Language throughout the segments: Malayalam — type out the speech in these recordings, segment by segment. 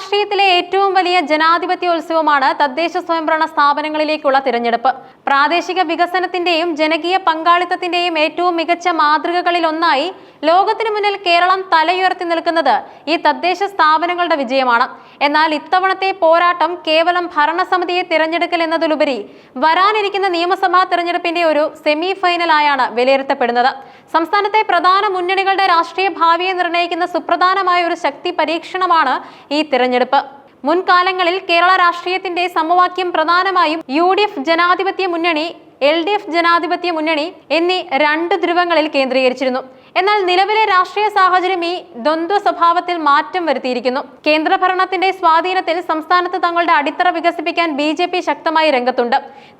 രാഷ്ട്രീയത്തിലെ ഏറ്റവും വലിയ ജനാധിപത്യോത്സവമാണ് തദ്ദേശ സ്വയംഭരണ സ്ഥാപനങ്ങളിലേക്കുള്ള തിരഞ്ഞെടുപ്പ്. പ്രാദേശിക വികസനത്തിന്റെയും ജനകീയ പങ്കാളിത്തത്തിന്റെയും ഏറ്റവും മികച്ച മാതൃകകളിലൊന്നായി ലോകത്തിനു മുന്നിൽ കേരളം തലയുയർത്തി നിൽക്കുന്നത് ഈ തദ്ദേശ സ്ഥാപനങ്ങളുടെ വിജയമാണ്. എന്നാൽ ഇത്തവണത്തെ പോരാട്ടം കേവലം ഭരണസമിതിയെ തിരഞ്ഞെടുക്കൽ എന്നതിലുപരി വരാനിരിക്കുന്ന നിയമസഭാ തിരഞ്ഞെടുപ്പിന്റെ ഒരു സെമി ഫൈനലായാണ് വിലയിരുത്തപ്പെടുന്നത്. സംസ്ഥാനത്തെ പ്രധാന മുന്നണികളുടെ രാഷ്ട്രീയ ഭാവിയെ നിർണയിക്കുന്ന സുപ്രധാനമായ ഒരു ശക്തി പരീക്ഷണമാണ് ഈ തിരഞ്ഞെടുപ്പ്. മുൻകാലങ്ങളിൽ കേരള രാഷ്ട്രീയത്തിന്റെ സമവാക്യം പ്രധാനമായും യു ഡി എഫ് ജനാധിപത്യ മുന്നണി എൽ ഡി എഫ് ജനാധിപത്യ മുന്നണി എന്നീ രണ്ട് ധ്രുവങ്ങളിൽ കേന്ദ്രീകരിച്ചിരുന്നു. എന്നാൽ നിലവിലെ രാഷ്ട്രീയ സാഹചര്യം ഈ ദ്വന്ദ്വ സ്വഭാവത്തിൽ മാറ്റം വരുത്തിയിരിക്കുന്നു. കേന്ദ്രഭരണത്തിന്റെ സ്വാധീനത്തിൽ സംസ്ഥാനത്ത് തങ്ങളുടെ അടിത്തറ വികസിപ്പിക്കാൻ ബി ജെ പി ശക്തമായി രംഗത്തുണ്ട്.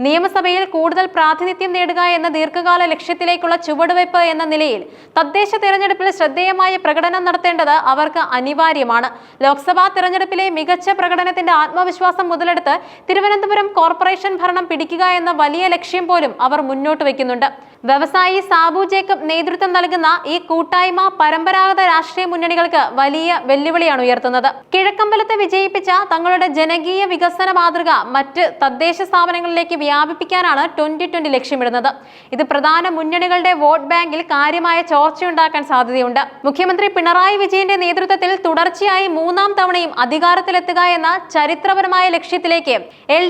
നിയമസഭയിൽ കൂടുതൽ പ്രാതിനിധ്യം നേടുക എന്ന ദീർഘകാല ലക്ഷ്യത്തിലേക്കുള്ള ചുവടുവയ്പ് എന്ന നിലയിൽ തദ്ദേശ തെരഞ്ഞെടുപ്പിൽ ശ്രദ്ധേയമായ പ്രകടനം നടത്തേണ്ടത് അവർക്ക് അനിവാര്യമാണ്. ലോക്സഭാ തെരഞ്ഞെടുപ്പിലെ മികച്ച പ്രകടനത്തിന്റെ ആത്മവിശ്വാസം മുതലെടുത്ത് തിരുവനന്തപുരം കോർപ്പറേഷൻ ഭരണം പിടിക്കുക എന്ന വലിയ ലക്ഷ്യം പോലും അവർ മുന്നോട്ട് വയ്ക്കുന്നുണ്ട്. വ്യവസായി സാബു ജേക്കബ് നേതൃത്വം നൽകുന്ന ഈ കൂട്ടായ്മ പരമ്പരാഗത രാഷ്ട്രീയ മുന്നണികൾക്ക് വലിയ വെല്ലുവിളിയാണ് ഉയർത്തുന്നത്. കിഴക്കമ്പലത്തെ വിജയിപ്പിച്ച തങ്ങളുടെ ജനകീയ വികസന മാതൃക മറ്റ് തദ്ദേശ സ്ഥാപനങ്ങളിലേക്ക് വ്യാപിപ്പിക്കാനാണ് ട്വന്റി ട്വന്റി ലക്ഷ്യമിടുന്നത്. ഇത് പ്രധാന മുന്നണികളുടെ വോട്ട് ബാങ്കിൽ കാര്യമായ ചോർച്ചയുണ്ടാക്കാൻ സാധ്യതയുണ്ട്. മുഖ്യമന്ത്രി പിണറായി വിജയന്റെ നേതൃത്വത്തിൽ തുടർച്ചയായി മൂന്നാം തവണയും അധികാരത്തിലെത്തുക എന്ന ചരിത്രപരമായ ലക്ഷ്യത്തിലേക്ക് എൽ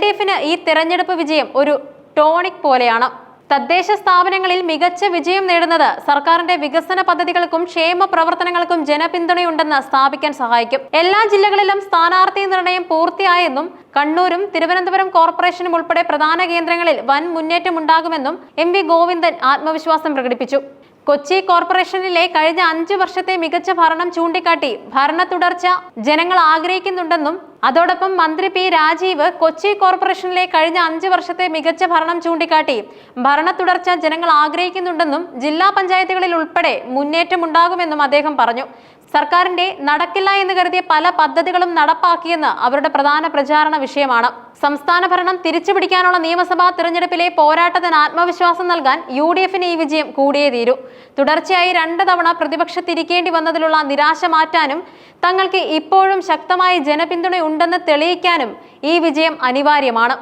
ഈ തെരഞ്ഞെടുപ്പ് വിജയം ഒരു ടോണിക് പോലെയാണ്. തദ്ദേശ സ്ഥാപനങ്ങളിൽ മികച്ച വിജയം നേടുന്നത് സർക്കാരിന്റെ വികസന പദ്ധതികൾക്കും ക്ഷേമ പ്രവർത്തനങ്ങൾക്കും ജനപിന്തുണയുണ്ടെന്ന് സ്ഥാപിക്കാൻ സഹായിക്കും. എല്ലാ ജില്ലകളിലും സ്ഥാനാർത്ഥി നിർണയം പൂർത്തിയായെന്നും കണ്ണൂരും തിരുവനന്തപുരം കോർപ്പറേഷനും ഉൾപ്പെടെ പ്രധാന കേന്ദ്രങ്ങളിൽ വൻ മുന്നേറ്റം ഉണ്ടാകുമെന്നും എം വി ഗോവിന്ദൻ ആത്മവിശ്വാസം പ്രകടിപ്പിച്ചു. കൊച്ചി കോർപ്പറേഷനിലെ കഴിഞ്ഞ അഞ്ചു വർഷത്തെ മികച്ച ഭരണം ചൂണ്ടിക്കാട്ടി ഭരണ തുടർച്ച ജനങ്ങൾ ആഗ്രഹിക്കുന്നുണ്ടെന്നും അതോടൊപ്പം മന്ത്രി പി രാജീവ് കൊച്ചി കോർപ്പറേഷനിലെ കഴിഞ്ഞ അഞ്ചു വർഷത്തെ മികച്ച ഭരണം ചൂണ്ടിക്കാട്ടി. ഭരണ തുടർച്ച ജനങ്ങൾ ആഗ്രഹിക്കുന്നുണ്ടെന്നും ജില്ലാ പഞ്ചായത്തുകളിൽ ഉൾപ്പെടെ മുന്നേറ്റമുണ്ടാകുമെന്നും അദ്ദേഹം പറഞ്ഞു. സർക്കാരിന്റെ നടക്കില്ല എന്ന് കരുതിയ പല പദ്ധതികളും നടപ്പാക്കിയെന്ന് അവരുടെ പ്രധാന പ്രചാരണ വിഷയമാണ്. സംസ്ഥാന ഭരണം തിരിച്ചുപിടിക്കാനുള്ള നിയമസഭാ തെരഞ്ഞെടുപ്പിലെ പോരാട്ടത്തിന് ആത്മവിശ്വാസം നൽകാൻ യു ഡി എഫിന് ഈ വിജയം കൂടിയേ തീരൂ. തുടർച്ചയായി രണ്ട് തവണ പ്രതിപക്ഷത്തിരിക്കേണ്ടി വന്നതിലുള്ള നിരാശ മാറ്റാനും തങ്ങൾക്ക് ഇപ്പോഴും ശക്തമായ ജനപിന്തുണയുണ്ടെന്ന് തെളിയിക്കാനും ഈ വിജയം അനിവാര്യമാണ്.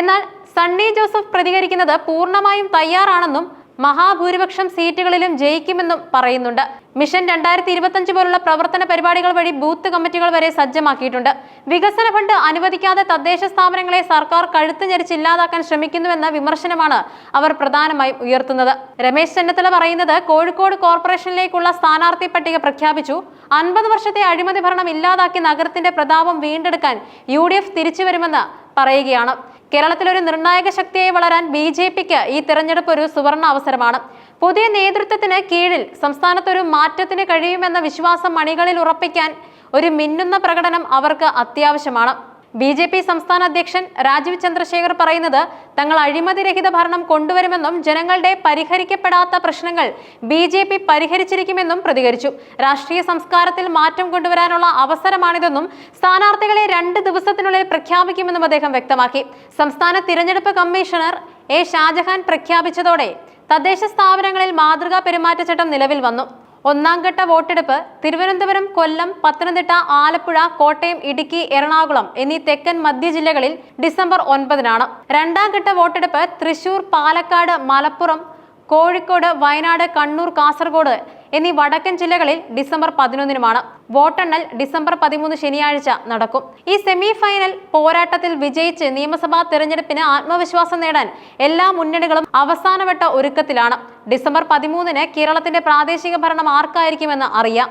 എന്നാൽ സണ്ണി ജോസഫ് പ്രതികരിക്കുന്നത് പൂർണമായും തയ്യാറാണെന്നും മഹാഭൂരിപക്ഷം സീറ്റുകളിലും ജയിക്കുമെന്നും പറയുന്നുണ്ട്. മിഷൻ രണ്ടായിരത്തി ഇരുപത്തഞ്ച് പോലുള്ള പ്രവർത്തന പരിപാടികൾ വഴി ബൂത്ത് കമ്മിറ്റികൾ വരെ സജ്ജമാക്കിയിട്ടുണ്ട്. വികസന ഫണ്ട് അനുവദിക്കാതെ തദ്ദേശ സ്ഥാപനങ്ങളെ സർക്കാർ കഴുത്ത് ഞെരിച്ച് ഇല്ലാതാക്കാൻ ശ്രമിക്കുന്നുവെന്ന വിമർശനമാണ് അവർ പ്രധാനമായും ഉയർത്തുന്നത്. രമേശ് ചെന്നിത്തല പറയുന്നത് കോഴിക്കോട് കോർപ്പറേഷനിലേക്കുള്ള സ്ഥാനാർത്ഥി പട്ടിക പ്രഖ്യാപിച്ചു. അൻപത് വർഷത്തെ അഴിമതി ഭരണം ഇല്ലാതാക്കി നഗരത്തിന്റെ പ്രതാപം വീണ്ടെടുക്കാൻ യു ഡി എഫ് തിരിച്ചുവരുമെന്ന് പറയുകയാണ്. കേരളത്തിൽ ഒരു നിർണായക ശക്തിയായി വളരാൻ ബി ജെ പിക്ക് ഈ തെരഞ്ഞെടുപ്പ് ഒരു സുവർണ അവസരമാണ്. പുതിയ നേതൃത്വത്തിന് കീഴിൽ സംസ്ഥാനത്തൊരു മാറ്റത്തിന് കഴിയുമെന്ന വിശ്വാസം മണികളിൽ ഉറപ്പിക്കാൻ ഒരു മിന്നുന്ന പ്രകടനം അവർക്ക് അത്യാവശ്യമാണ്. ബി ജെ പി സംസ്ഥാന അധ്യക്ഷൻ രാജീവ് ചന്ദ്രശേഖർ പറയുന്നത് തങ്ങൾ അഴിമതിരഹിത ഭരണം കൊണ്ടുവരുമെന്നും ജനങ്ങളുടെ പരിഹരിക്കപ്പെടാത്ത പ്രശ്നങ്ങൾ ബി ജെ പി പരിഹരിച്ചിരിക്കുമെന്നും പ്രതികരിച്ചു. രാഷ്ട്രീയ സംസ്കാരത്തിൽ മാറ്റം കൊണ്ടുവരാനുള്ള അവസരമാണിതെന്നും സ്ഥാനാർത്ഥികളെ രണ്ട് ദിവസത്തിനുള്ളിൽ പ്രഖ്യാപിക്കുമെന്നും അദ്ദേഹം വ്യക്തമാക്കി. സംസ്ഥാന തിരഞ്ഞെടുപ്പ് കമ്മീഷണർ എ ഷാജഹാൻ പ്രഖ്യാപിച്ചതോടെ തദ്ദേശ സ്ഥാപനങ്ങളിൽ മാതൃകാ പെരുമാറ്റച്ചട്ടം നിലവിൽ വന്നു. ഒന്നാം ഘട്ട വോട്ടെടുപ്പ് തിരുവനന്തപുരം കൊല്ലം പത്തനംതിട്ട ആലപ്പുഴ കോട്ടയം ഇടുക്കി എറണാകുളം എന്നീ തെക്കൻ മധ്യ ജില്ലകളിൽ ഡിസംബർ ഒൻപതിനാണ്. രണ്ടാം ഘട്ട വോട്ടെടുപ്പ് തൃശൂർ പാലക്കാട് മലപ്പുറം കോഴിക്കോട് വയനാട് കണ്ണൂർ കാസർഗോഡ് എന്നീ വടക്കൻ ജില്ലകളിൽ ഡിസംബർ പതിനൊന്നിനുമാണ് വോട്ടെണ്ണൽ ഡിസംബർ പതിമൂന്ന് ശനിയാഴ്ച നടക്കും. ഈ സെമി ഫൈനൽ പോരാട്ടത്തിൽ വിജയിച്ച് നിയമസഭാ തെരഞ്ഞെടുപ്പിന് ആത്മവിശ്വാസം നേടാൻ എല്ലാ മുന്നണികളും അവസാനവട്ട ഒരുക്കത്തിലാണ്. ഡിസംബർ പതിമൂന്നിന് കേരളത്തിന്റെ പ്രാദേശിക ഭരണം ആർക്കായിരിക്കുമെന്ന് അറിയാം.